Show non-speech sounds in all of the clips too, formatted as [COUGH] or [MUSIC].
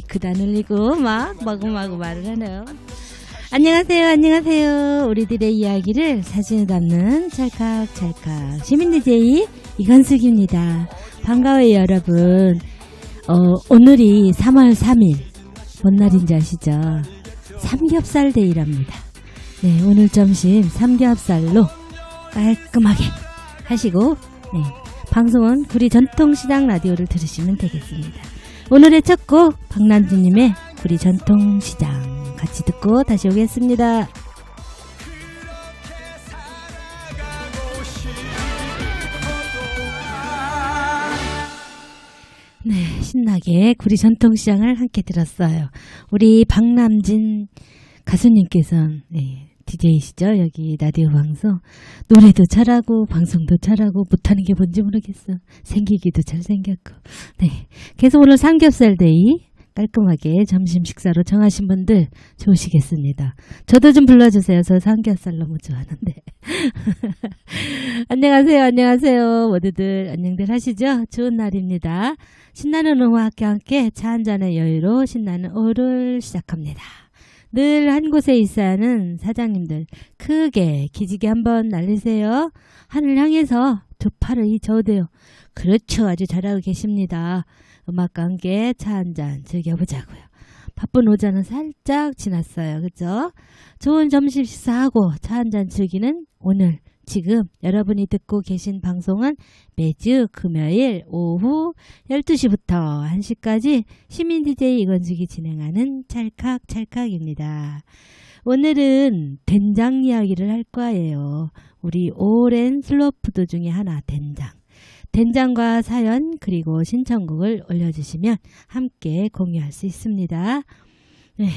마이크도 안 울리고 막 마구마구 말을 하네요. 안녕하세요, 안녕하세요. 우리들의 이야기를 사진에 담는 찰칵찰칵 시민 DJ 이건숙입니다. 반가워요, 여러분. 어, 오늘이 3월 3일. 뭔 날인지 아시죠? 삼겹살 데이랍니다. 네, 오늘 점심 삼겹살로 깔끔하게 하시고, 네, 방송은 구리 전통시장 라디오를 들으시면 되겠습니다. 오늘의 첫 곡, 박남주님의 구리 전통시장. 같이 듣고 다시 오겠습니다. 네, 신나게 구리 전통시장을 함께 들었어요. 우리 박남진 가수님께서는 네, DJ시죠. 여기 라디오 방송. 노래도 잘하고 방송도 잘하고 못하는 게 뭔지 모르겠어. 생기기도 잘생겼고. 네. 계속 오늘 삼겹살 데이 깔끔하게 점심 식사로 정하신 분들 좋으시겠습니다. 저도 좀 불러주세요. 저 삼겹살 너무 좋아하는데. [LAUGHS] 안녕하세요. 안녕하세요. 모두들 안녕들 하시죠? 좋은 날입니다. 신나는 음악과 함께 차 한잔의 여유로 신나는 오후를 시작합니다. 늘 한 곳에 있어야 하는 사장님들 크게 기지개 한번 날리세요. 하늘 향해서 두 팔을 이 저으대요. 그렇죠. 아주 잘하고 계십니다. 음악과 함께 차 한 잔 즐겨보자고요. 바쁜 오전은 살짝 지났어요. 그죠? 좋은 점심 식사하고 차 한 잔 즐기는 오늘 지금 여러분이 듣고 계신 방송은 매주 금요일 오후 12시부터 1시까지 시민 DJ 이건숙이 진행하는 찰칵찰칵입니다. 오늘은 된장 이야기를 할 거예요. 우리 오랜 슬로푸드 중에 하나 된장. 된장과 사연 그리고 신청곡을 올려주시면 함께 공유할 수 있습니다. 네,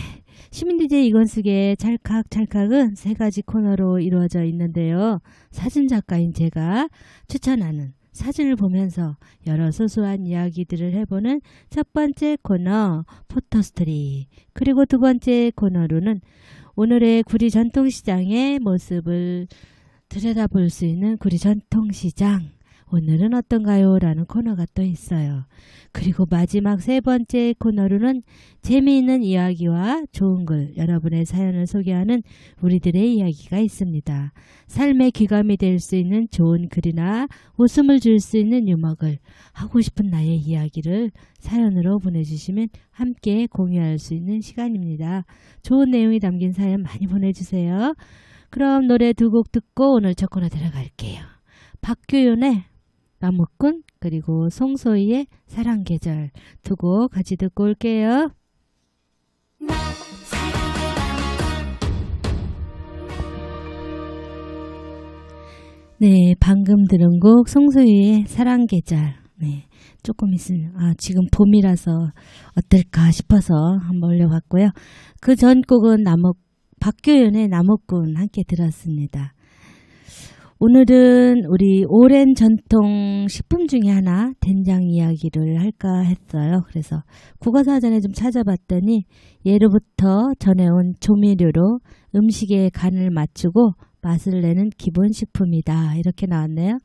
시민 DJ 이건숙의 찰칵찰칵은 세 가지 코너로 이루어져 있는데요. 사진 작가인 제가 추천하는 사진을 보면서 여러 소소한 이야기들을 해보는 첫 번째 코너 포토스토리. 그리고 두 번째 코너로는 오늘의 구리 전통시장의 모습을 들여다볼 수 있는 구리 전통시장 오늘은 어떤가요? 라는 코너가 또 있어요. 그리고 마지막 세 번째 코너로는 재미있는 이야기와 좋은 글, 여러분의 사연을 소개하는 우리들의 이야기가 있습니다. 삶의 귀감이 될 수 있는 좋은 글이나 웃음을 줄 수 있는 유머글, 하고 싶은 나의 이야기를 사연으로 보내주시면 함께 공유할 수 있는 시간입니다. 좋은 내용이 담긴 사연 많이 보내주세요. 그럼 노래 두 곡 듣고 오늘 첫 코너 들어갈게요. 박규윤의 나무꾼 그리고 송소희의 사랑계절 두 곡 같이 듣고 올게요. 네, 방금 들은 곡 송소희의 사랑계절. 네, 조금 있으면 아 지금 봄이라서 어떨까 싶어서 한번 올려봤고요. 그 전 곡은 나무 박규윤의 나무꾼 함께 들었습니다. 오늘은 우리 오랜 전통 식품 중에 하나 된장 이야기를 할까 했어요. 그래서 국어사전에 좀 찾아봤더니 예로부터 전해온 조미료로 음식의 간을 맞추고 맛을 내는 기본 식품이다. 이렇게 나왔네요.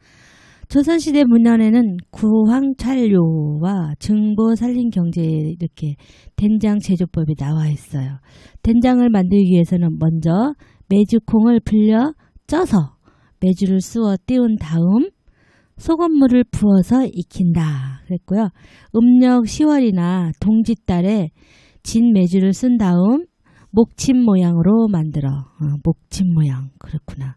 조선시대 문헌에는 구황찰료와 증보 살림 경제 이렇게 된장 제조법이 나와 있어요. 된장을 만들기 위해서는 먼저 메주콩을 불려 쪄서 메주를 쑤어 띄운 다음 소금물을 부어서 익힌다 그랬고요. 음력 10월이나 동짓달에 진 메주를 쓴 다음 목침 모양으로 만들어 어, 목침 모양 그렇구나.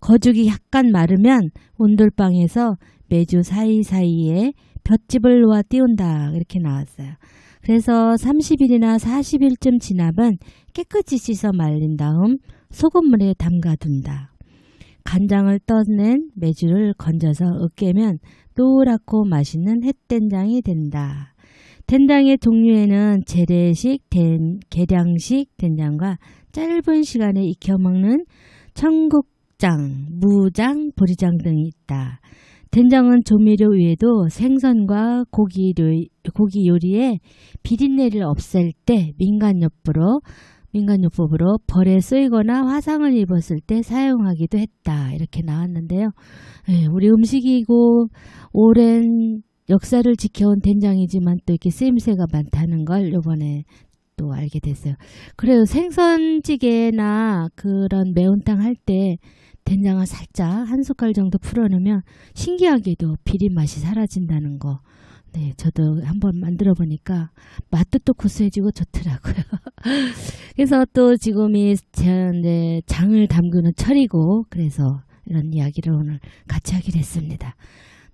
거죽이 약간 마르면 온돌방에서 메주 사이사이에 볏짚을 놓아 띄운다 이렇게 나왔어요. 그래서 30일이나 40일쯤 지나면 깨끗이 씻어 말린 다음 소금물에 담가둔다. 간장을 떠낸 메주를 건져서 으깨면 노랗고 맛있는 햇된장이 된다. 된장의 종류에는 재래식, 된, 계량식 된장과 짧은 시간에 익혀 먹는 청국장, 무장, 보리장 등이 있다. 된장은 조미료 외에도 생선과 고기, 고기 요리에 비린내를 없앨 때 민간요법으로 민간요법으로 벌에 쓰이거나 화상을 입었을 때 사용하기도 했다. 이렇게 나왔는데요. 네, 우리 음식이고 오랜 역사를 지켜온 된장이지만 또 이렇게 쓰임새가 많다는 걸 요번에 또 알게 됐어요. 그래요. 생선찌개나 그런 매운탕 할 때 된장을 살짝 한 숟갈 정도 풀어놓으면 신기하게도 비린 맛이 사라진다는 거. 네, 저도 한번 만들어 보니까 맛도 또 고소해지고 좋더라고요. [LAUGHS] 그래서 또 지금이 제- 장을 담그는 철이고 그래서 이런 이야기를 오늘 같이 하기로 했습니다.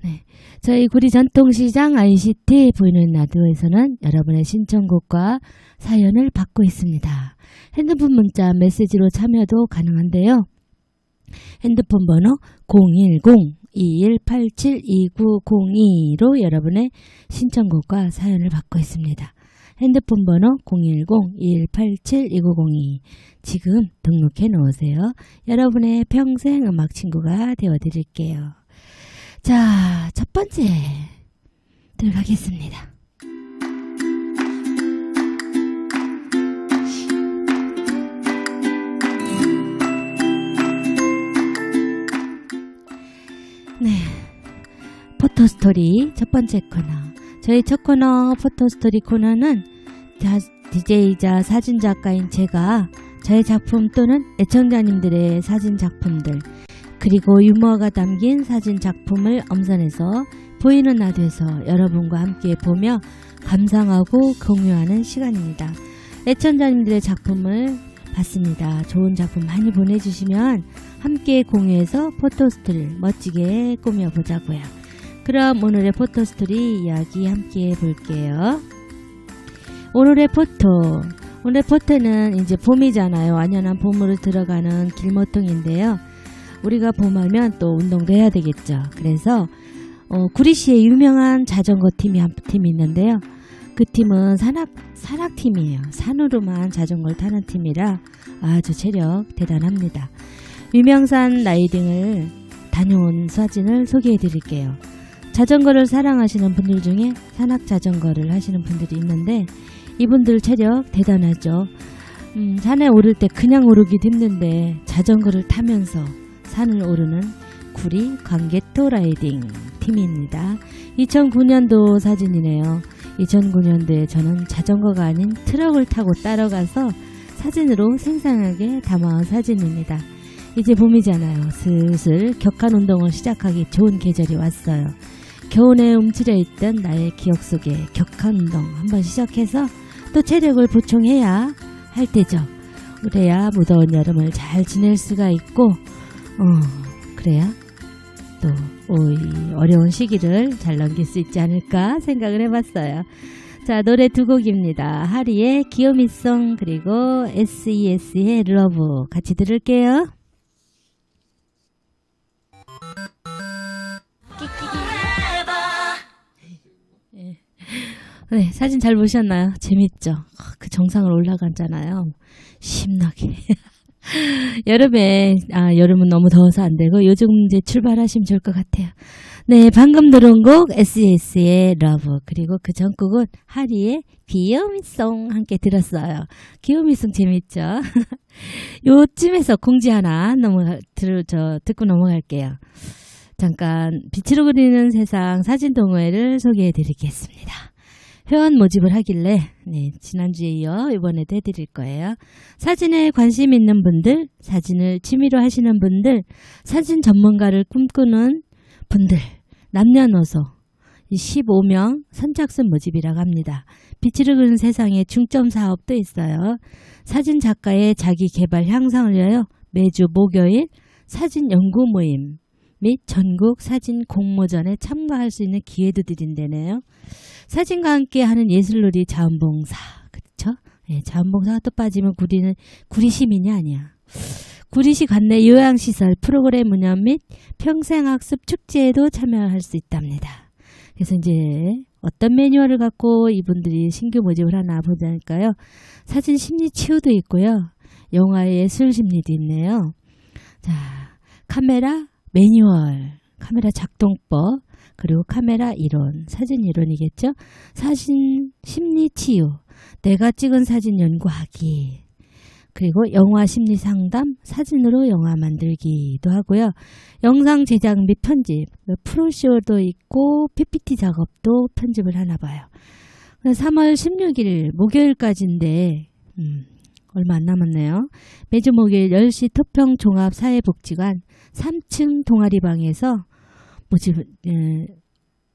네. 저희 구리 전통시장 ICT 보이는 라디오에서는 여러분의 신청곡과 사연을 받고 있습니다. 핸드폰 문자 메시지로 참여도 가능한데요. 핸드폰 번호 010-2187-2902로 여러분의 신청곡과 사연을 받고 있습니다. 핸드폰 번호 010-2187-2902 지금 등록해 놓으세요. 여러분의 평생 음악 친구가 되어 드릴게요. 자, 첫 번째 들어가겠습니다. 포토스토리 첫 번째 코너. 저희 첫 코너 포토스토리 코너는 자, DJ이자 사진작가인 제가 저의 작품 또는 애청자님들의 사진 작품들 그리고 유머가 담긴 사진 작품을 엄선해서 보이는 라디오에서 여러분과 함께 보며 감상하고 공유하는 시간입니다. 애청자님들의 작품을 봤습니다. 좋은 작품 많이 보내주시면 함께 공유해서 포토스토리를 멋지게 꾸며보자고요. 그럼 오늘의 포토스토리 이야기 함께 볼게요. 오늘의 포토. 오늘의 포토는 이제 봄이잖아요. 완연한 봄으로 들어가는 길모통인데요. 우리가 봄하면 또 운동도 해야 되겠죠. 그래서 어, 구리시에 유명한 자전거 팀이 한 팀이 있는데요. 그 팀은 산악 산악 팀이에요. 산으로만 자전거를 타는 팀이라 아주 체력 대단합니다. 유명산 라이딩을 다녀온 사진을 소개해 드릴게요. 자전거를 사랑하시는 분들 중에 산악 자전거를 하시는 분들이 있는데 이분들 체력 대단하죠. 음, 산에 오를 때 그냥 오르기도 힘든데 자전거를 타면서 산을 오르는 구리 광개토 라이딩 팀입니다. 2009년도 사진이네요. 2009년도에 저는 자전거가 아닌 트럭을 타고 따라가서 사진으로 생생하게 담아온 사진입니다. 이제 봄이잖아요. 슬슬 격한 운동을 시작하기 좋은 계절이 왔어요. 겨울에 움츠려 있던 나의 기억 속에 격한 운동 한번 시작해서 또 체력을 보충해야 할 때죠. 그래야 무더운 여름을 잘 지낼 수가 있고, 어, 그래야 또이 어려운 시기를 잘 넘길 수 있지 않을까 생각을 해봤어요. 자, 노래 두 곡입니다. 하리의 기요미송 그리고 SES의 러브 같이 들을게요. 네, 사진 잘 보셨나요? 재밌죠? 아, 그 정상을 올라갔잖아요. 신나게. [LAUGHS] 여름에, 아, 여름은 너무 더워서 안 되고, 요즘 이제 출발하시면 좋을 것 같아요. 네, 방금 들은 곡, SES의 러브, 그리고 그 전곡은 하리의 귀요미송 함께 들었어요. 귀요미송 재밌죠? [LAUGHS] 요쯤에서 공지 하나 넘어가, 들, 저, 듣고 넘어갈게요. 잠깐, 빛으로 그리는 세상 사진 동호회를 소개해 드리겠습니다. 회원 모집을 하길래 네, 지난주에 이어 이번에도 해드릴 거예요. 사진에 관심 있는 분들, 사진을 취미로 하시는 분들, 사진 전문가를 꿈꾸는 분들, 남녀노소 이 15명 선착순 모집이라고 합니다. 빛을 그리는 세상에 중점 사업도 있어요. 사진 작가의 자기 개발 향상을 위하여 매주 목요일 사진 연구 모임 및 전국 사진 공모전에 참가할 수 있는 기회도 드린다네요. 사진과 함께 하는 예술놀이 자원봉사. 그렇죠? 예, 자원봉사가 또 빠지면 구리는 구리 시민이 아니야. 구리시 관내 요양시설 프로그램 운영 및 평생학습 축제에도 참여할 수 있답니다. 그래서 이제 어떤 매뉴얼을 갖고 이분들이 신규 모집을 하나 보자니까요. 사진 심리 치유도 있고요. 영화 예술 심리도 있네요. 자, 카메라 매뉴얼, 카메라 작동법, 그리고 카메라 이론, 사진 이론이겠죠? 사진 심리 치유, 내가 찍은 사진 연구하기, 그리고 영화 심리 상담, 사진으로 영화 만들기도 하고요. 영상 제작 및 편집, 프로쇼도 있고 PPT 작업도 편집을 하나 봐요. 3월 16일 목요일까지인데 음, 얼마 안 남았네요. 매주 목요일 10시 토평 종합사회복지관 3층 동아리방에서 모집 에,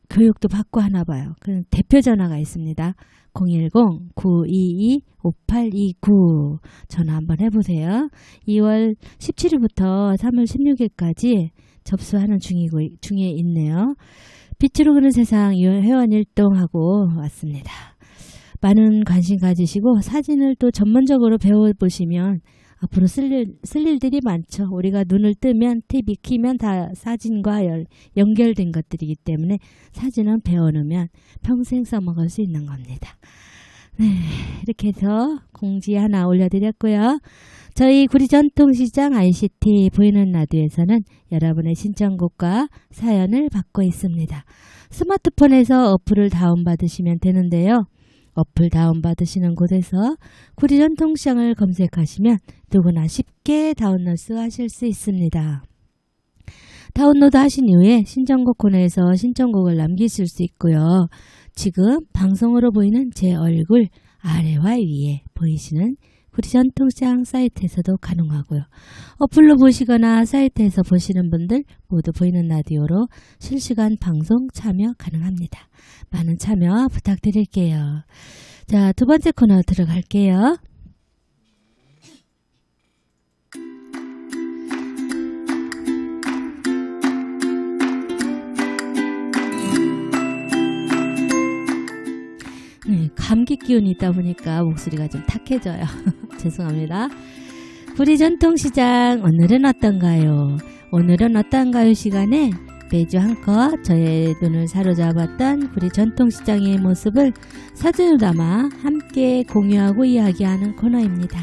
교육도 받고 하나 봐요. 그 대표 전화가 있습니다. 010-922-5829 전화 한번 해보세요. 2월 17일부터 3월 16일까지 접수하는 중이고, 중에 있네요. 빛으로 그는 세상 회원 일동하고 왔습니다. 많은 관심 가지시고 사진을 또 전문적으로 배워보시면 앞으로 쓸, 일, 쓸 일들이 많죠. 우리가 눈을 뜨면 TV 키면 다 사진과 열, 연결된 것들이기 때문에 사진은 배워놓으면 평생 써먹을 수 있는 겁니다. 네, 이렇게 해서 공지 하나 올려드렸고요. 저희 구리전통시장 ICT 보이는 라디오에서는 여러분의 신청곡과 사연을 받고 있습니다. 스마트폰에서 어플을 다운받으시면 되는데요. 어플 다운받으시는 곳에서 구리전통시장을 검색하시면 누구나 쉽게 다운로드 하실 수 있습니다. 다운로드 하신 이후에 신청곡 코너에서 신청곡을 남기실 수 있고요. 지금 방송으로 보이는 제 얼굴 아래와 위에 보이시는 구리전통시장 사이트에서도 가능하고요. 어플로 보시거나 사이트에서 보시는 분들 모두 보이는 라디오로 실시간 방송 참여 가능합니다. 많은 참여 부탁드릴게요. 자, 두 번째 코너 들어갈게요. 네, 감기 기운이 있다 보니까 목소리가 좀 탁해져요. [LAUGHS] 죄송합니다. 구리 전통시장 오늘은 어떤가요? 오늘은 어떤가요 시간에 매주 한컷 저의 눈을 사로잡았던 구리 전통시장의 모습을 사진으로 담아 함께 공유하고 이야기하는 코너입니다.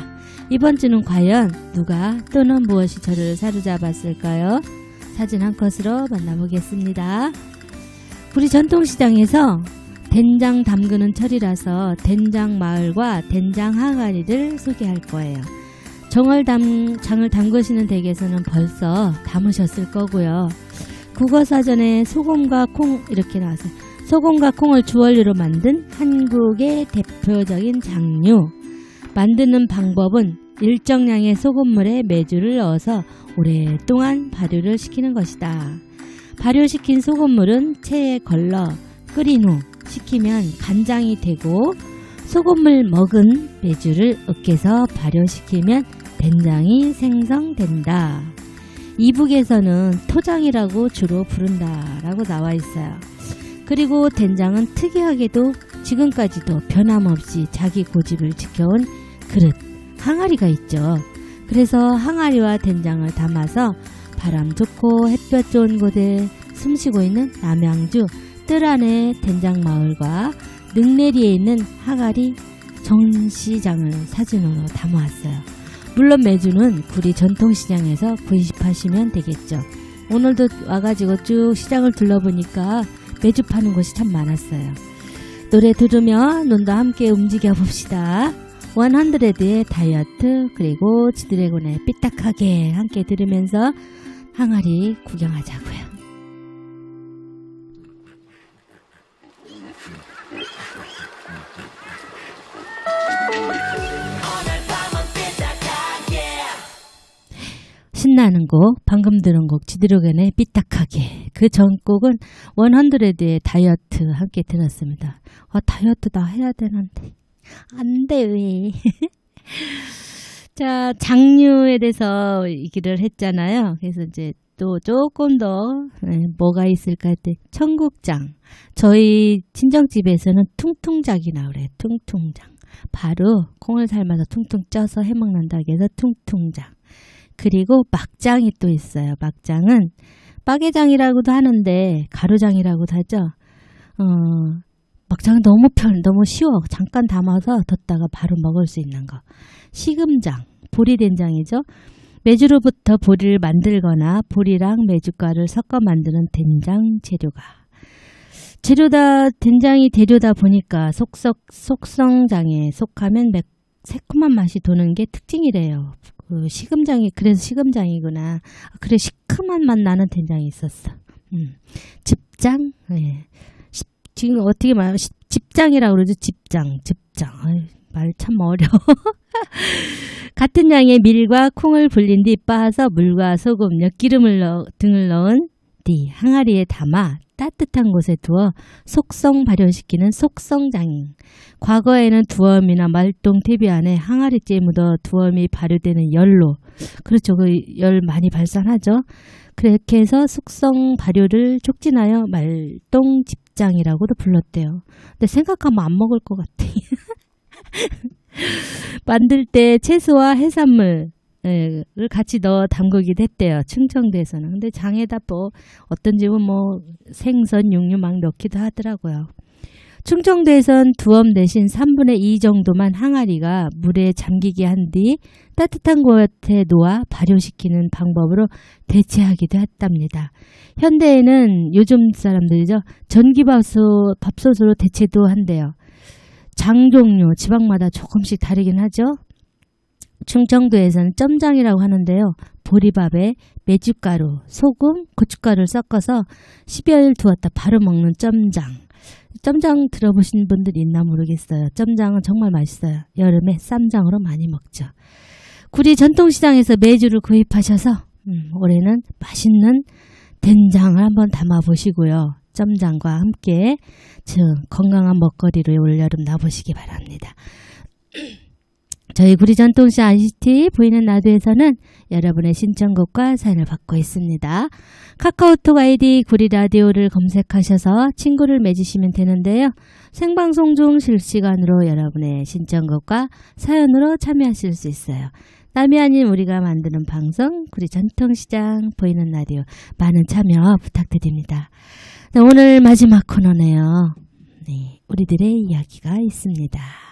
이번 주는 과연 누가 또는 무엇이 저를 사로잡았을까요? 사진 한 컷으로 만나보겠습니다. 구리 전통시장에서 된장 담그는 철이라서 된장 마을과 된장 항아리를 소개할 거예요. 정월 담, 장을 담그시는 댁에서는 벌써 담으셨을 거고요. 국어사전에 소금과 콩 이렇게 나와서 소금과 콩을 주원료로 만든 한국의 대표적인 장류. 만드는 방법은 일정량의 소금물에 메주를 넣어서 오랫동안 발효를 시키는 것이다. 발효시킨 소금물은 체에 걸러 끓인 후 식히면 간장이 되고 소금물 먹은 메주를 으깨서 발효시키면 된장이 생성된다. 이북에서는 토장이라고 주로 부른다 라고 나와 있어요. 그리고 된장은 특이하게도 지금까지도 변함없이 자기 고집을 지켜온 그릇, 항아리가 있죠. 그래서 항아리와 된장을 담아서 바람 좋고 햇볕 좋은 곳에 숨쉬고 있는 남양주 뜰 안에 된장마을과 능내리에 있는 항아리 전시장을 사진으로 담아왔어요. 물론 매주는 구리 전통시장에서 구입하시면 되겠죠. 오늘도 와가지고 쭉 시장을 둘러보니까 매주 파는 곳이 참 많았어요. 노래 들으며 눈도 함께 움직여 봅시다. 원한드레드의 다이어트 그리고 지드래곤의 삐딱하게 함께 들으면서 항아리 구경하자고요. 신나는 곡, 방금 들은 곡, 지드래곤의 삐딱하게. 그 전곡은 원헌드레드의 다이어트 함께 들었습니다. 아, 다이어트 나 해야 되는데. 안 돼, 왜. [LAUGHS] 자, 장류에 대해서 얘기를 했잖아요. 그래서 이제 또 조금 더, 네, 뭐가 있을까 했더니, 청국장. 저희 친정집에서는 퉁퉁작이 나오래, 퉁퉁장. 바로 콩을 삶아서 퉁퉁 쪄서 해먹는다고 해서 퉁퉁장. 그리고 막장이 또 있어요. 막장은 빠게장이라고도 하는데 가루장이라고도 하죠. 어, 막장은 너무 편, 너무 쉬워. 잠깐 담아서 뒀다가 바로 먹을 수 있는 거. 시금장, 보리된장이죠. 메주로부터 보리를 만들거나 보리랑 메주가를 섞어 만드는 된장 재료가. 재료다, 된장이 대료다 보니까 속석, 속성장에 속하면 맵, 새콤한 맛이 도는 게 특징이래요. 그 시금장이 그래서 시금장이구나. 아, 그래 시큼한 맛 나는 된장이 있었어. 음. 집장? 예. 시- 지금 어떻게 말 시- 집장이라고 그러죠? 집장, 집장. 말 참 어려. [LAUGHS] 같은 양의 밀과 콩을 불린 뒤 빻아서 물과 소금, 엿기름을 넣, 등을 넣은 뒤 항아리에 담아 따뜻한 곳에 두어 속성 발효시키는 속성장인. 과거에는 두엄이나 말똥 퇴비 안에 항아리째에 묻어 두엄이 발효되는 열로 그렇죠. 그 열 많이 발산하죠. 그렇게 해서 숙성 발효를 촉진하여 말똥 집장이라고도 불렀대요. 근데 생각하면 안 먹을 것 같아. [LAUGHS] 만들 때 채소와 해산물 을 같이 넣어 담그기도 했대요. 충청도에서는. 근데 장에다 뭐 어떤 집은 뭐 생선, 육류 막 넣기도 하더라고요. 충청도에선 두엄 대신 3분의 2 정도만 항아리가 물에 잠기게 한 뒤 따뜻한 곳에 놓아 발효시키는 방법으로 대체하기도 했답니다. 현대에는 요즘 사람들이죠. 전기밥솥, 밥솥으로 대체도 한대요. 장 종류, 지방마다 조금씩 다르긴 하죠. 충청도에서는 점장이라고 하는데요. 보리밥에 메주가루, 소금, 고춧가루를 섞어서 10여일 두었다 바로 먹는 점장. 점장 들어보신 분들 있나 모르겠어요. 점장은 정말 맛있어요. 여름에 쌈장으로 많이 먹죠. 구리 전통시장에서 메주를 구입하셔서 음, 올해는 맛있는 된장을 한번 담아보시고요. 점장과 함께 즉 건강한 먹거리로 올여름 나보시기 바랍니다. [CLEARS THROAT] 저희 구리 전통시장 ICT 보이는 나도에서는 여러분의 신청곡과 사연을 받고 있습니다. 카카오톡 아이디 구리 라디오를 검색하셔서 친구를 맺으시면 되는데요. 생방송 중 실시간으로 여러분의 신청곡과 사연으로 참여하실 수 있어요. 남이 아닌 우리가 만드는 방송 구리 전통시장 보이는 라디오 많은 참여 부탁드립니다. 네, 오늘 마지막 코너네요. 네, 우리들의 이야기가 있습니다.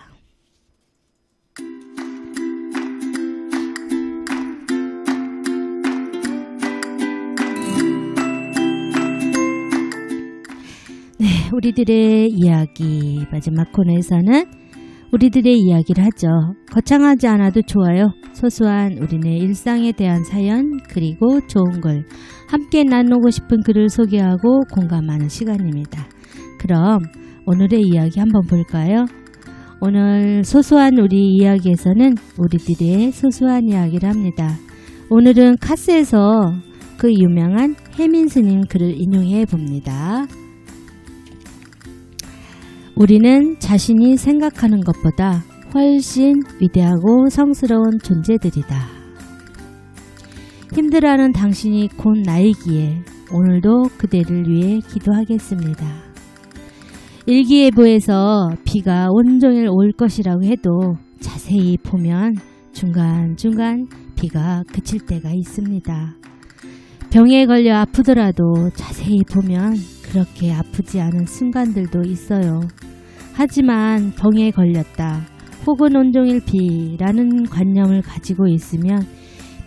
우리들의 이야기 마지막 코너에서는 우리들의 이야기를 하죠. 거창하지 않아도 좋아요. 소소한 우리네 일상에 대한 사연 그리고 좋은 글 함께 나누고 싶은 글을 소개하고 공감하는 시간입니다. 그럼 오늘의 이야기 한번 볼까요? 오늘 소소한 우리 이야기에서는 우리들의 소소한 이야기를 합니다. 오늘은 카스에서 그 유명한 혜민 스님 글을 인용해 봅니다. 우리는 자신이 생각하는 것보다 훨씬 위대하고 성스러운 존재들이다. 힘들어하는 당신이 곧 나이기에 오늘도 그대를 위해 기도하겠습니다. 일기예보에서 비가 온종일 올 것이라고 해도 자세히 보면 중간중간 비가 그칠 때가 있습니다. 병에 걸려 아프더라도 자세히 보면 그렇게 아프지 않은 순간들도 있어요. 하지만 병에 걸렸다. 혹은 온종일 비라는 관념을 가지고 있으면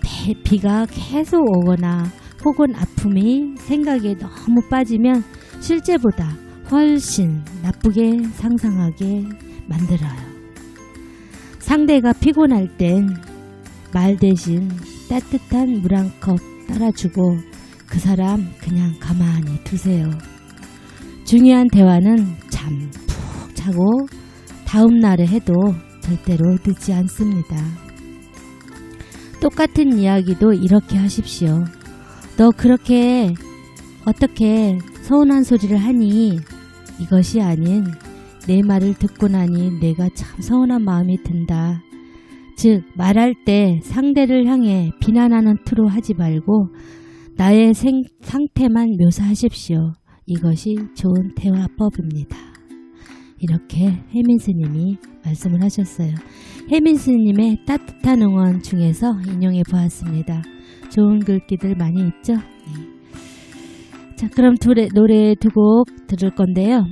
배, 비가 계속 오거나 혹은 아픔이 생각에 너무 빠지면 실제보다 훨씬 나쁘게 상상하게 만들어요. 상대가 피곤할 땐 말 대신 따뜻한 물 한 컵 따라주고 그 사람 그냥 가만히 두세요. 중요한 대화는 잠 푹 자고 다음 날에 해도 절대로 늦지 않습니다. 똑같은 이야기도 이렇게 하십시오. 너 그렇게 어떻게 서운한 소리를 하니 이것이 아닌 내 말을 듣고 나니 내가 참 서운한 마음이 든다. 즉 말할 때 상대를 향해 비난하는 투로 하지 말고 나의 생, 상태만 묘사하십시오. 이것이 좋은 대화법입니다. 이렇게 혜민 스님이 말씀을 하셨어요. 혜민 스님의 따뜻한 응원 중에서 인용해 보았습니다. 좋은 글귀들 많이 있죠? 네. 자, 그럼 노래, 노래 두 곡 들을 건데요.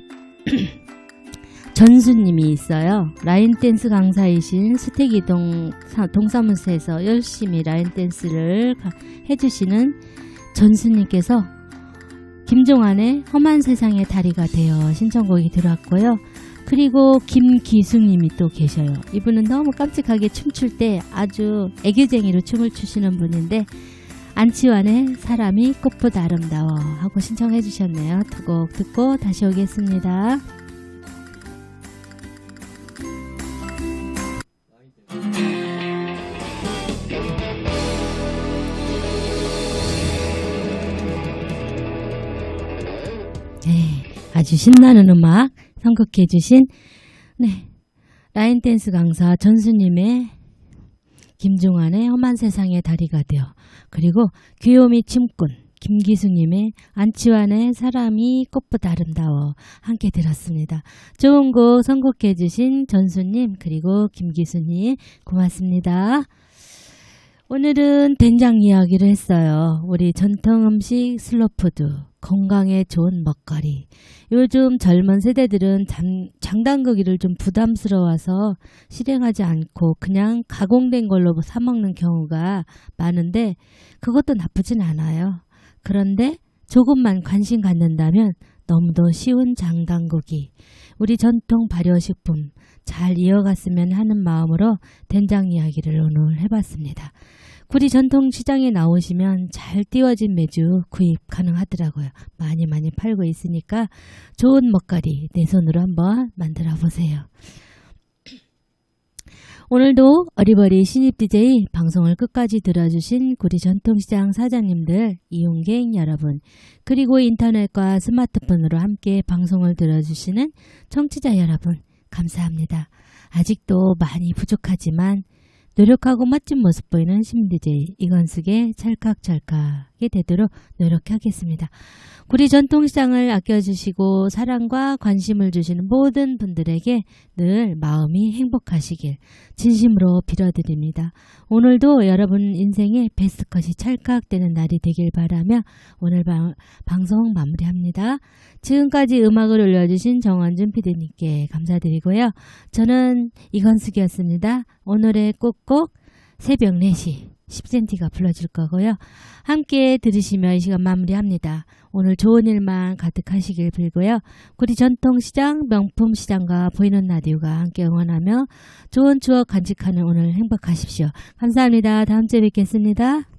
[CLEARS THROAT] 전수님이 있어요. 라인 댄스 강사이신 수택이동 동사무소에서 열심히 라인 댄스를 해주시는 전수님께서 김종환의 험한 세상의 다리가 되어 신청곡이 들어왔고요. 그리고 김기숙님이 또 계셔요. 이분은 너무 깜찍하게 춤출 때 아주 애교쟁이로 춤을 추시는 분인데 안치환의 사람이 꽃보다 아름다워 하고 신청해 주셨네요. 두 곡 듣고 다시 오겠습니다. 네, 아주 신나는 음악 선곡해 주신 네, 라인 댄스 강사 전수님의 김종환의 험한 세상의 다리가 되어 그리고 귀요미 춤꾼 김기숙님의 안치환의 사람이 꽃보다 아름다워 함께 들었습니다. 좋은 곡 선곡해 주신 전수님 그리고 김기수님 고맙습니다. 오늘은 된장 이야기를 했어요. 우리 전통 음식 슬로푸드, 건강에 좋은 먹거리. 요즘 젊은 세대들은 장, 장단거기를 좀 부담스러워서 실행하지 않고 그냥 가공된 걸로 사 먹는 경우가 많은데 그것도 나쁘진 않아요. 그런데 조금만 관심 갖는다면 너무도 쉬운 장단고기, 우리 전통 발효식품 잘 이어갔으면 하는 마음으로 된장 이야기를 오늘 해봤습니다. 구리 전통시장에 나오시면 잘 띄워진 매주 구입 가능하더라고요. 많이 많이 팔고 있으니까 좋은 먹거리 내 손으로 한번 만들어 보세요. 오늘도 어리버리 신입 DJ 방송을 끝까지 들어주신 구리 전통시장 사장님들, 이용객 여러분, 그리고 인터넷과 스마트폰으로 함께 방송을 들어주시는 청취자 여러분, 감사합니다. 아직도 많이 부족하지만 노력하고 멋진 모습 보이는 신 DJ 이건숙의 찰칵찰칵 이 되도록 노력하겠습니다. 구리 전통시장을 아껴주시고 사랑과 관심을 주시는 모든 분들에게 늘 마음이 행복하시길 진심으로 빌어드립니다. 오늘도 여러분 인생의 베스트컷이 찰칵되는 날이 되길 바라며 오늘 방, 방송 마무리합니다. 지금까지 음악을 올려주신 정원준 PD님께 감사드리고요. 저는 이건숙이었습니다. 오늘의 꼭꼭 새벽 4시 10cm가 불러줄 거고요. 함께 들으시며 이 시간 마무리합니다. 오늘 좋은 일만 가득하시길 빌고요. 구리 전통시장, 명품시장과 보이는 라디오가 함께 응원하며 좋은 추억 간직하는 오늘 행복하십시오. 감사합니다. 다음 주에 뵙겠습니다.